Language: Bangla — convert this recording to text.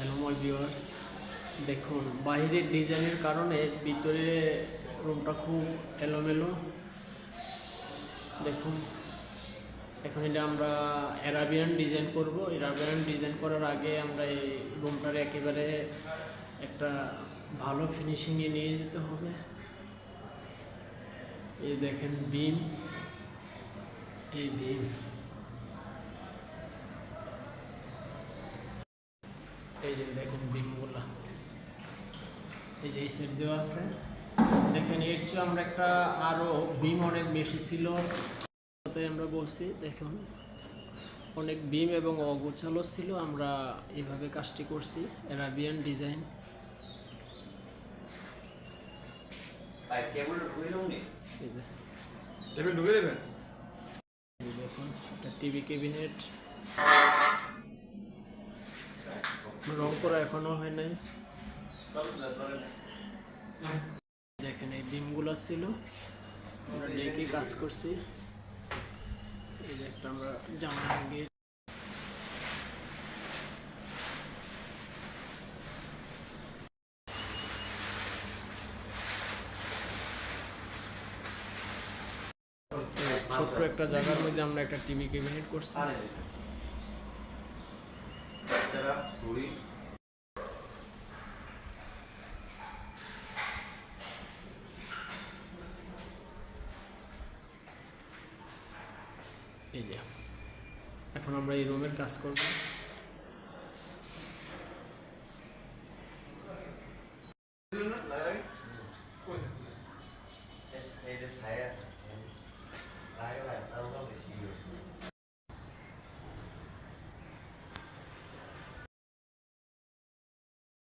Hello my viewers. দেখুন, বাইরের ডিজাইনের কারণে ভিতরে রুমটা খুব এলোমেলো। দেখুন, এখন এটা আমরা অ্যারাবিয়ান ডিজাইন করব। অ্যারাবিয়ান ডিজাইন করার আগে আমরা এই রুমটার একেবারে একটা ভালো ফিনিশিংয়ে নিয়ে যেতে হবে। এই দেখেন বিম এই বিম এই যে দেখেন বিমগুলা এই যে এই সেট দেওয়া আছে। দেখেন এর চেয়ে আমরা একটা আরও বিম অনেক বেশি ছিল। তাই আমরা বলছি দেখুন অনেক বিম এবং অগোছালো ছিল। আমরা এইভাবে কাজটি করছি অ্যারাবিয়ান ডিজাইন দেখুন একটা টিভি ক্যাবিনেট রং করা এখনও হয় নাই। দেখেন এই বিমগুলো ছিল। আমরা ডেকে কাজ করছি। এই যে একটা আমরা জামা ছোট্ট একটা জায়গার মধ্যে আমরা একটা টিভি ক্যাবিনেট করছি। এখন আমরা এই রুমের কাজ করব।